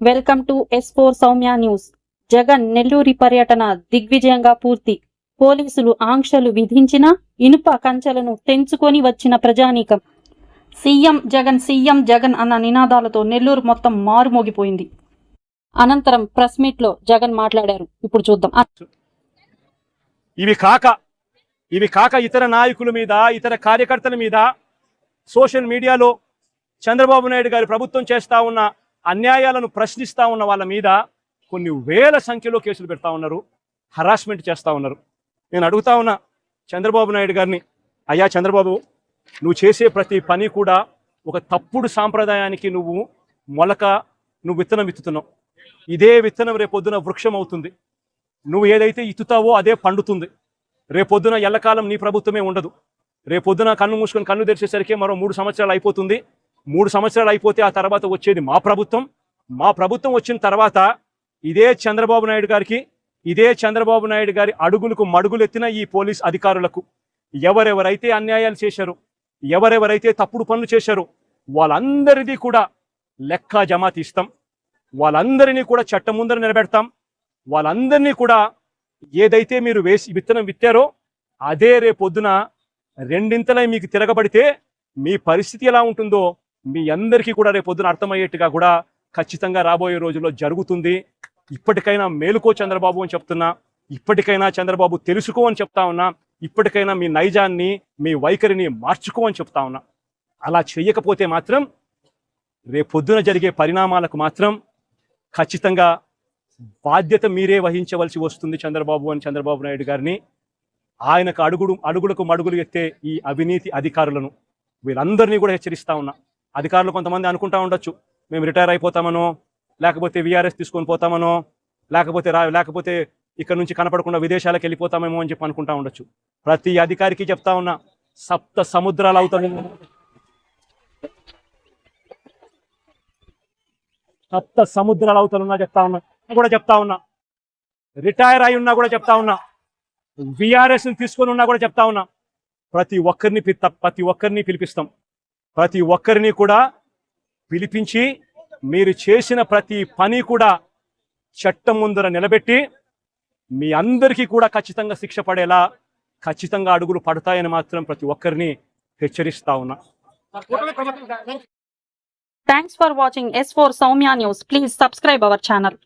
Welcome to S four Soumya news. Jagan నెల్లూరి పర్యటన దిగ్విజయంగా పూర్తి. పోలీసులు ఆంక్షలు విధించినా ఇనుప కంచెలను తెంచుకొని వచ్చిన ప్రజానీకం. సీఎం జగన్ సీఎం జగన్ అన్న నినాదాలతో నెల్లూరు మొత్తం మారుమోగిపోయింది. అనంతరం ప్రెస్ మీట్లో జగన్ మాట్లాడారు. ఇప్పుడు చూద్దాం. ఇవి కాక ఇవి కాక ఇతర నాయకుల మీద ఇతర కార్యకర్తల మీద సోషల్ మీడియాలో చంద్రబాబు నాయుడు గారి ప్రభుత్వం చేస్తా ఉన్న అన్యాయాలను ప్రశ్నిస్తా ఉన్న వాళ్ళ మీద కొన్ని వేల సంఖ్యలో కేసులు పెడతా ఉన్నారు హరాస్మెంట్ చేస్తా ఉన్నారు. నేను అడుగుతా ఉన్నా చంద్రబాబు నాయుడు గారిని అయ్యా చంద్రబాబు నువ్వు చేసే ప్రతి పని కూడా ఒక తప్పుడు సాంప్రదాయానికి నువ్వు మొలక నువ్వు విత్తనం విత్తుతున్నావు. ఇదే విత్తనం రేపొద్దున వృక్షం అవుతుంది. నువ్వు ఏదైతే ఇత్తుతావో అదే పండుతుంది. రేపొద్దున ఎల్లకాలం నీ ప్రభుత్వమే ఉండదు. రేపొద్దున కన్ను మూసుకొని కన్ను తెరిచేసరికి మరో మూడు సంవత్సరాలు అయిపోతుంది. మూడు సంవత్సరాలు అయిపోతే ఆ తర్వాత వచ్చేది మా ప్రభుత్వం. మా ప్రభుత్వం వచ్చిన తర్వాత ఇదే చంద్రబాబు నాయుడు గారికి ఇదే చంద్రబాబు నాయుడు గారి అడుగులకు మడుగులెత్తిన ఈ పోలీస్ అధికారులకు ఎవరెవరైతే అన్యాయాలు చేశారో ఎవరెవరైతే తప్పుడు పనులు చేశారో వాళ్ళందరిది కూడా లెక్క జమా తీస్తాం వాళ్ళందరినీ కూడా చట్టం ముందర నిలబెడతాం. వాళ్ళందరినీ కూడా ఏదైతే మీరు వేసి విత్తనం విత్తారో అదే రేపొద్దున రెండింతలై మీకు తిరగబడితే మీ పరిస్థితి ఎలా ఉంటుందో మీ అందరికీ కూడా రేపొద్దున అర్థమయ్యేట్టుగా కూడా ఖచ్చితంగా రాబోయే రోజుల్లో జరుగుతుంది. ఇప్పటికైనా మేలుకో చంద్రబాబు అని చెప్తున్నా. ఇప్పటికైనా చంద్రబాబు తెలుసుకో అని చెప్తా ఉన్నా. ఇప్పటికైనా మీ నైజాన్ని మీ వైఖరిని మార్చుకో అని చెప్తా ఉన్నా. అలా చేయకపోతే మాత్రం రేపొద్దున జరిగే పరిణామాలకు మాత్రం ఖచ్చితంగా బాధ్యత మీరే వహించవలసి వస్తుంది చంద్రబాబు అని చంద్రబాబు నాయుడు గారిని. ఆయనకు అడుగుడు అడుగులకు మడుగులు ఎత్తే ఈ అవినీతి అధికారులను వీళ్ళందరినీ కూడా హెచ్చరిస్తా ఉన్నా. అధికారులు కొంతమంది అనుకుంటా ఉండొచ్చు. మేము రిటైర్ అయిపోతామనో లేకపోతే విఆర్ఎస్ తీసుకొని పోతామనో లేకపోతే రా లేకపోతే ఇక్కడ నుంచి కనపడకుండా విదేశాలకు వెళ్ళిపోతామేమో అని చెప్పి అనుకుంటా ఉండొచ్చు. ప్రతి అధికారికి చెప్తా ఉన్నా సప్త సముద్రాలు అవుతాము సప్త సముద్రాలు అవుతానున్నా చెప్తా ఉన్నా కూడా చెప్తా ఉన్నా. రిటైర్ అయి ఉన్నా కూడా చెప్తా ఉన్నా. విఆర్ఎస్ తీసుకొని ఉన్నా కూడా చెప్తా ఉన్నా. ప్రతి ఒక్కరిని ప్రతి ఒక్కరిని పిలిపిస్తాం. ప్రతి ఒక్కరిని కూడా పిలిపించి మీరు చేసిన ప్రతి పని కూడా చట్టం ముందర నిలబెట్టి మీ అందరికీ కూడా ఖచ్చితంగా శిక్ష పడేలా ఖచ్చితంగా అడుగులు పడతాయని మాత్రం ప్రతి ఒక్కరిని హెచ్చరిస్తా ఉన్నా. Thanks for watching S four Soumya news please subscribe our channel